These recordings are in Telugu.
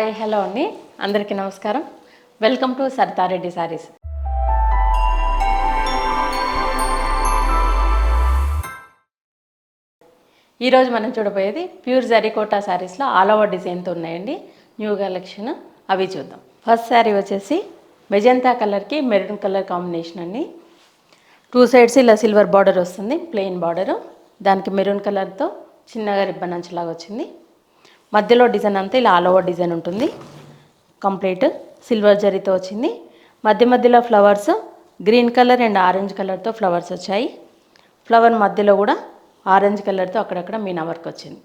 హాయ్ హలో అండి. అందరికీ నమస్కారం. Welcome to Saritha Reddy saris. ఈరోజు మనం చూడబోయేది ప్యూర్ జరీకోటా శారీస్లో ఆల్ ఓవర్ డిజైన్తో ఉన్నాయండి. New collection. అవి చూద్దాం. ఫస్ట్ శారీ వచ్చేసి మెజంతా కలర్కి మెరూన్ కలర్ కాంబినేషన్ అండి. టూ సైడ్స్ ఇలా సిల్వర్ బార్డర్ వస్తుంది ప్లెయిన్ బార్డరు. దానికి మెరూన్ కలర్తో చిన్నగా రిబ్బన్ అంచులాగా వచ్చింది. మధ్యలో డిజైన్ అంతా ఇలా ఆల్ ఓవర్ డిజైన్ ఉంటుంది. కంప్లీట్ సిల్వర్ జరీతో వచ్చింది. మధ్య మధ్యలో flowers green colour and orange కలర్తో ఫ్లవర్స్ వచ్చాయి. ఫ్లవర్ మధ్యలో కూడా ఆరెంజ్ కలర్తో అక్కడక్కడ మీనా వర్క్ వచ్చింది.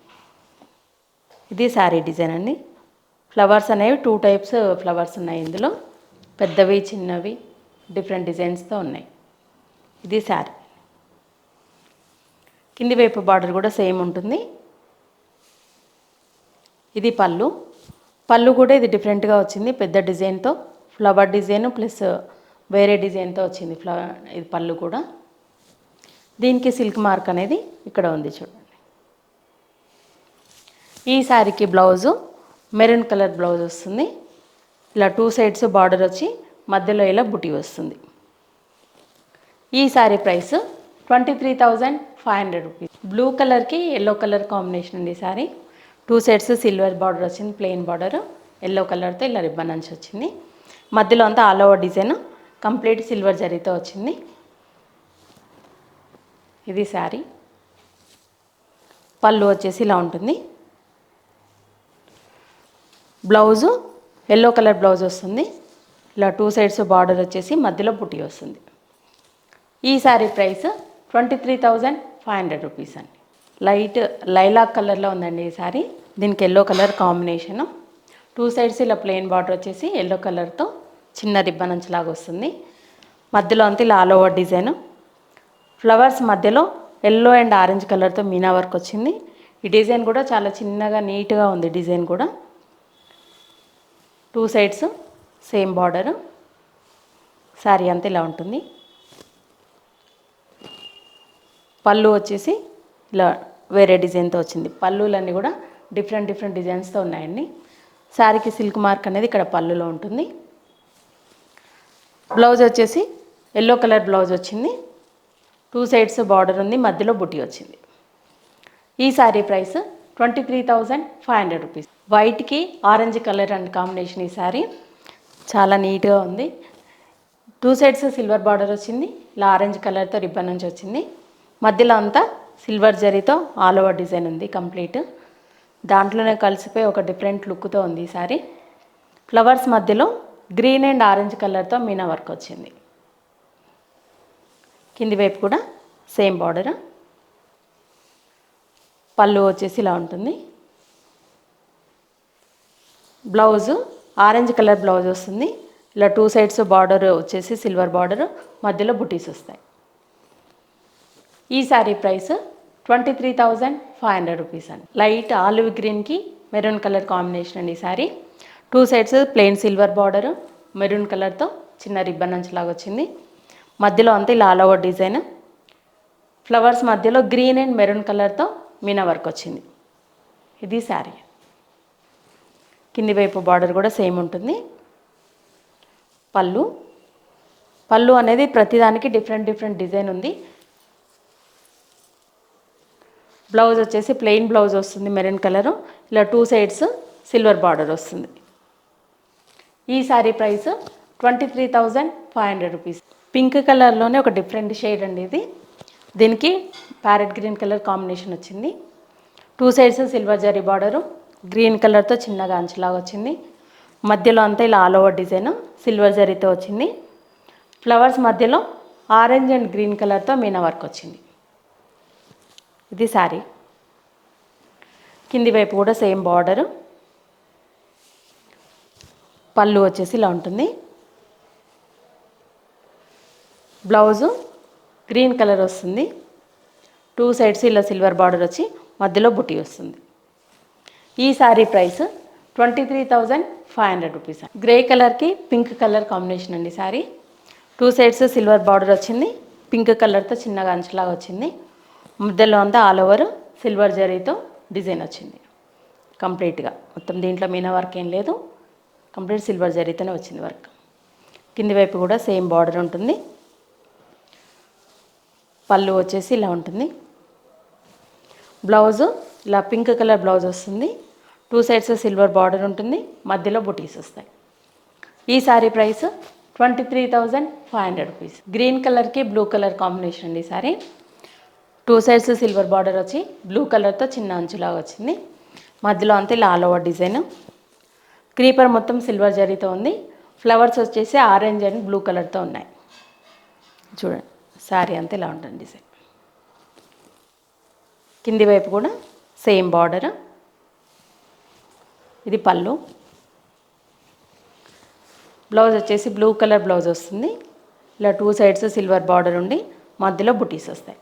ఇది శారీ డిజైన్ అండి. ఫ్లవర్స్ అనేవి టూ టైప్స్ ఫ్లవర్స్ ఉన్నాయి ఇందులో. పెద్దవి చిన్నవి డిఫరెంట్ డిజైన్స్తో ఉన్నాయి. ఇది శారీ. కింది వైపు బార్డర్ కూడా సేమ్ ఉంటుంది. ఇది పళ్ళు. పళ్ళు కూడా ఇది డిఫరెంట్గా వచ్చింది పెద్ద డిజైన్తో ఫ్లవర్ డిజైన్ ప్లస్ వేరే డిజైన్తో వచ్చింది ఫ్లవర్ ఇది పళ్ళు కూడా. దీనికి సిల్క్ మార్క్ అనేది ఇక్కడ ఉంది చూడండి. ఈ శారీకి బ్లౌజు మెరూన్ కలర్ బ్లౌజ్ వస్తుంది. ఇలా టూ సైడ్స్ బార్డర్ వచ్చి మధ్యలో ఇలా బుటీ వస్తుంది. ఈ sari price twenty three thousand five hundred rupees blue కలర్కి ఎల్లో కలర్ కాంబినేషన్ ఉంది ఈ sari two sides silver border వచ్చింది ప్లెయిన్ బార్డర్ ఎల్లో కలర్తో ఇలా రిబ్బన్ అంచి వచ్చింది. మధ్యలో అంతా all over design complete silver జరీతో వచ్చింది. ఇది శారీ పళ్ళు వచ్చేసి ఇలా ఉంటుంది. బ్లౌజు ఎల్లో కలర్ బ్లౌజ్ వస్తుంది. ఇలా టూ సైడ్స్ బార్డర్ వచ్చేసి మధ్యలో బుట్టి వస్తుంది. ఈ sari price twenty three thousand five hundred rupees అండి. లైట్ లైలాక్ కలర్లో ఉందండి ఈ సారీ. దీనికి yellow colour combination. Two sides ఇలా ప్లెయిన్ బార్డర్ వచ్చేసి ఎల్లో కలర్తో చిన్న రిబ్బన్ అంచులాగా వస్తుంది. మధ్యలో అంతా ఇలా ఆల్ ఓవర్ డిజైన్ ఫ్లవర్స్ మధ్యలో ఎల్లో అండ్ ఆరెంజ్ కలర్తో మీనా వర్క్ వచ్చింది. ఈ డిజైన్ కూడా చాలా చిన్నగా నీట్గా ఉంది డిజైన్ కూడా. Two sides same border. Sari అంతా ఇలా ఉంటుంది. పళ్ళు వచ్చేసి ఇలా వేరే డిజైన్తో వచ్చింది. పళ్ళులన్నీ కూడా డిఫరెంట్ డిఫరెంట్ డిజైన్స్తో ఉన్నాయండి. శారీకి సిల్క్ మార్క్ అనేది ఇక్కడ పళ్ళులో ఉంటుంది. బ్లౌజ్ వచ్చేసి ఎల్లో కలర్ బ్లౌజ్ వచ్చింది. టూ సైడ్స్ బార్డర్ ఉంది మధ్యలో బుట్టి వచ్చింది. ఈ sari price twenty three thousand five hundred rupees. వైట్కి orange colour and combination ఈ శారీ చాలా నీట్గా ఉంది. టూ సైడ్స్ సిల్వర్ బార్డర్ వచ్చింది. ఇలా ఆరెంజ్ కలర్తో రిబ్బన్ నుంచి వచ్చింది. మధ్యలో అంతా సిల్వర్ జరీతో ఆల్ ఓవర్ డిజైన్ ఉంది కంప్లీట్. దాంట్లోనే కలిసిపోయి ఒక డిఫరెంట్ లుక్తో ఉంది ఈ సారీ ఫ్లవర్స్ మధ్యలో గ్రీన్ అండ్ ఆరెంజ్ కలర్తో మీనా వర్క్ వచ్చింది. కింది వైపు కూడా సేమ్ బార్డర్. పళ్ళు వచ్చేసి ఇలా ఉంటుంది. బ్లౌజు ఆరెంజ్ కలర్ బ్లౌజ్ వస్తుంది. ఇలా టూ సైడ్స్ బార్డర్ వచ్చేసి సిల్వర్ బార్డర్ మధ్యలో బుటీస్ వస్తాయి. ఈ sari price twenty three thousand five hundred rupees అండి. లైట్ ఆలివ్ గ్రీన్కి మెరూన్ కలర్ కాంబినేషన్ అండి ఈ sari two sides plain silver border maroon కలర్తో చిన్న రిబ్బన్ అంచులాగా వచ్చింది. మధ్యలో అంతా ఇలా ఆల్ ఓవర్ డిజైన్. ఫ్లవర్స్ మధ్యలో గ్రీన్ అండ్ మెరూన్ కలర్తో మీనా వర్క్ వచ్చింది. ఇది శారీ కింది వైపు బార్డర్ కూడా సేమ్ ఉంటుంది. పళ్ళు. పళ్ళు అనేది ప్రతిదానికి డిఫరెంట్ డిఫరెంట్ డిజైన్ ఉంది. బ్లౌజ్ వచ్చేసి ప్లెయిన్ బ్లౌజ్ వస్తుంది మెరూన్ కలరు. ఇలా టూ సైడ్స్ సిల్వర్ బార్డర్ వస్తుంది. ఈ sari price twenty three thousand five hundred rupees. Pink కలర్లోనే ఒక డిఫరెంట్ షేడ్ అండి ఇది. దీనికి ప్యారెట్ గ్రీన్ కలర్ కాంబినేషన్ వచ్చింది. Two sides silver zari border. Green కలర్తో చిన్నగా అంచులాగా వచ్చింది. మధ్యలో అంతా ఇలా ఆల్ ఓవర్ డిజైన్ సిల్వర్ జరీతో వచ్చింది. ఫ్లవర్స్ మధ్యలో ఆరెంజ్ అండ్ గ్రీన్ కలర్తో మీనా వర్క్ వచ్చింది. ఇది శారీ. కింది వైపు కూడా సేమ్ బార్డరు. పళ్ళు వచ్చేసి ఇలా ఉంటుంది. బ్లౌజు గ్రీన్ కలర్ వస్తుంది. టూ సైడ్స్ ఇలా సిల్వర్ బార్డర్ వచ్చి మధ్యలో బుట్టి వస్తుంది. ఈ sari price twenty three thousand five hundred rupees grey కలర్కి పింక్ కలర్ కాంబినేషన్ అండి sari. Two sides silver border వచ్చింది. పింక్ కలర్తో చిన్నగా అంచులాగా వచ్చింది. మధ్యలో అంతా ఆల్ ఓవర్ సిల్వర్ జరీతో డిజైన్ వచ్చింది. కంప్లీట్గా. మొత్తం దీంట్లో మీనా వర్క్ ఏం లేదు. కంప్లీట్ సిల్వర్ జరీతోనే వచ్చింది వర్క్. కింది వైపు కూడా సేమ్ బార్డర్ ఉంటుంది. పళ్ళు వచ్చేసి ఇలా ఉంటుంది. బ్లౌజు ఇలా పింక్ కలర్ బ్లౌజ్ వస్తుంది. టూ సైడ్స్ సిల్వర్ బార్డర్ ఉంటుంది. మధ్యలో బుటీస్ వస్తాయి. ఈ sari price twenty three thousand five hundred rupees. Green కలర్కి బ్లూ కలర్ కాంబినేషన్ అండి ఈ sari. Two sides silver border వచ్చి బ్లూ కలర్తో చిన్న అంచులాగా వచ్చింది. మధ్యలో అంతా ఇలా ఆల్ ఓవర్ డిజైన్. క్రీపర్ మొత్తం సిల్వర్ జరీతో ఉంది. ఫ్లవర్స్ వచ్చేసి ఆరెంజ్ అండ్ బ్లూ కలర్తో ఉన్నాయి. చూడండి శారీ అంతా ఇలా ఉంటుంది డిజైన్. కింది వైపు కూడా సేమ్ బార్డర్. ఇది పళ్ళు. బ్లౌజ్ వచ్చేసి బ్లూ కలర్ బ్లౌజ్ వస్తుంది. ఇలా టూ సైడ్స్ సిల్వర్ బార్డర్ ఉండి మధ్యలో బుటీస్ వస్తాయి.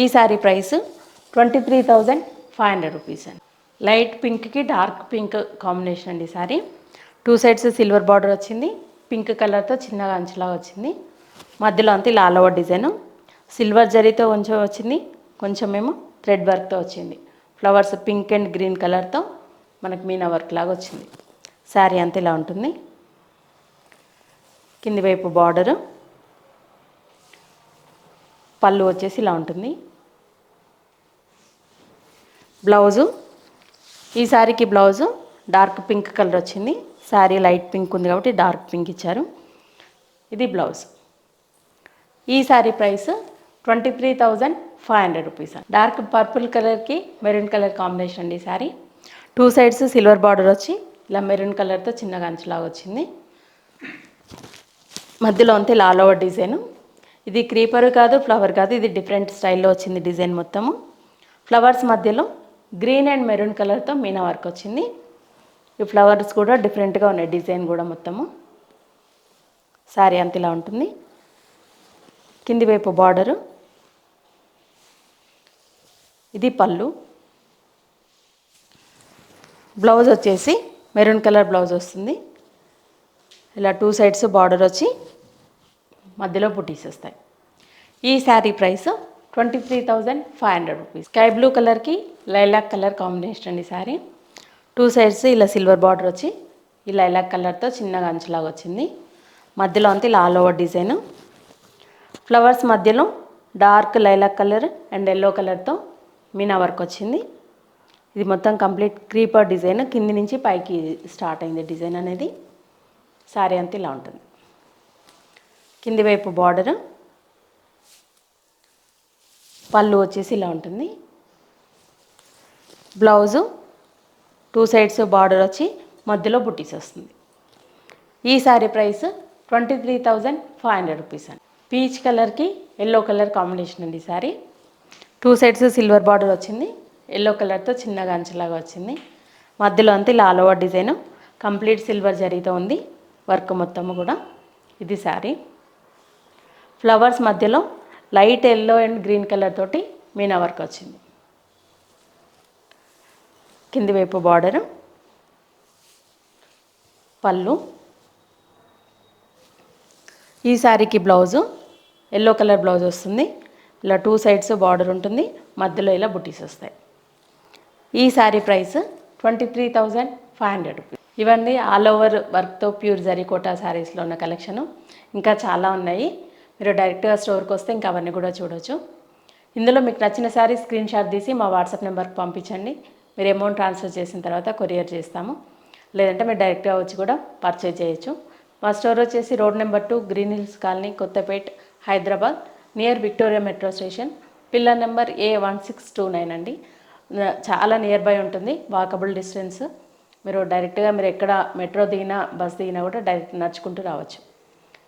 ఈ sari price twenty three thousand five hundred rupees అండి. లైట్ పింక్కి డార్క్ పింక్ కాంబినేషన్ అండి ఈ sari. Two sides silver border వచ్చింది. పింక్ కలర్తో చిన్నగా అంచులాగా వచ్చింది. మధ్యలో అంతా ఇలా ఆల్ ఓవర్ డిజైన్. సిల్వర్ జరీతో కొంచెం వచ్చింది. కొంచెం ఏమో థ్రెడ్ వర్క్తో వచ్చింది. ఫ్లవర్స్ పింక్ అండ్ గ్రీన్ కలర్తో మనకు మీనా వర్క్ లాగా వచ్చింది. శారీ అంతా ఇలా ఉంటుంది. కింది వైపు బార్డరు. పళ్ళు వచ్చేసి ఇలా ఉంటుంది. బ్లౌజు. ఈ శారీకి బ్లౌజు డార్క్ పింక్ కలర్ వచ్చింది. శారీ లైట్ పింక్ ఉంది కాబట్టి డార్క్ పింక్ ఇచ్చారు. ఇది బ్లౌజ్. ఈ sari price twenty three thousand five hundred rupees dark purple కలర్కి మెరూన్ కలర్ కాంబినేషన్ అండి sari two sides silver border వచ్చి ఇలా మెరూన్ కలర్తో చిన్నగా అంచులాగా వచ్చింది. మధ్యలో అంతే లాల్ ఓవర్ డిజైన్. ఇది క్రీపర్ కాదు ఫ్లవర్ కాదు ఇది డిఫరెంట్ స్టైల్లో వచ్చింది డిజైన్ మొత్తము. ఫ్లవర్స్ మధ్యలో గ్రీన్ అండ్ మెరూన్ కలర్తో మీనా వర్క్ వచ్చింది. ఈ ఫ్లవర్స్ కూడా డిఫరెంట్గా ఉన్నాయి డిజైన్ కూడా మొత్తము. శారీ అంత ఇలా ఉంటుంది. కింది వైపు బార్డరు. ఇది పళ్ళు. బ్లౌజ్ వచ్చేసి మెరూన్ కలర్ బ్లౌజ్ వస్తుంది. ఇలా టూ సైడ్స్ బార్డర్ వచ్చి మధ్యలో బుటీస్ వస్తాయి. ఈ sari price twenty three thousand five hundred rupees sky blue కలర్కి లైలాక్ కలర్ కాంబినేషన్ అండి శారీ టూ సైడ్స్ ఇలా సిల్వర్ బార్డర్ వచ్చి ఈ లైలాక్ కలర్తో చిన్నగా అంచులాగా వచ్చింది. మధ్యలో అంతా ఇలా ఆల్ ఓవర్ డిజైన్ ఫ్లవర్స్ మధ్యలో dark lilac colour and yellow కలర్తో మీనా వర్క్ వచ్చింది. ఇది మొత్తం కంప్లీట్ క్రీపర్ డిజైన్ కింది నుంచి పైకి స్టార్ట్ అయింది డిజైన్ అనేది. శారీ అంతా ఇలా ఉంటుంది. కింది వైపు బార్డర్ పళ్ళు వచ్చేసి ఇలా ఉంటుంది. బ్లౌజు టూ సైడ్స్ బార్డర్ వచ్చి మధ్యలో బుట్టీస్ వస్తుంది. ఈ sari price twenty three thousand five hundred rupees అండి. పీచ్ కలర్కి ఎల్లో కలర్ కాంబినేషన్ అండి ఈ sari two sides silver border వచ్చింది. ఎల్లో కలర్తో చిన్నగా అంచలాగా వచ్చింది. మధ్యలో అంతా ఇలా all over design. Complete silver జరీతో ఉంది. వర్క్ మొత్తము కూడా ఇది శారీ ఫ్లవర్స్ మధ్యలో light yellow and green colour తోటి మీనా వర్క్ వచ్చింది. కింది వైపు బార్డరు. పళ్ళు. ఈ శారీకి బ్లౌజు. ఎల్లో కలర్ బ్లౌజ్ వస్తుంది. ఇలా టూ సైడ్స్ బార్డర్ ఉంటుంది. మధ్యలో ఇలా బుటీస్ వస్తాయి. ఈ sari price twenty three thousand five hundred rupees. ఇవన్నీ ఆల్ ఓవర్ వర్క్తో ప్యూర్ జరీకోటా శారీస్లో ఉన్న కలెక్షను. ఇంకా చాలా ఉన్నాయి. మీరు డైరెక్ట్గా స్టోర్కి వస్తే ఇంకా అవన్నీ కూడా చూడొచ్చు. ఇందులో మీకు నచ్చిన శారీ స్క్రీన్ షాట్ తీసి మా వాట్సాప్ నెంబర్కి పంపించండి. మీరు అమౌంట్ ట్రాన్స్ఫర్ చేసిన తర్వాత కొరియర్ చేస్తాము. లేదంటే మీరు డైరెక్ట్గా వచ్చి కూడా పర్చేజ్ చేయొచ్చు. మా స్టోర్ వచ్చేసి road number two Green Hills colony Kothapet Hyderabad near Victoria metro station pillar number A one six two nine అండి. చాలా నియర్ బై ఉంటుంది. వాకబుల్ డిస్టెన్స్ మీరు డైరెక్ట్గా మీరు ఎక్కడ మెట్రో దిగినా బస్ దిగినా కూడా డైరెక్ట్ నడుచుకుంటూ రావచ్చు.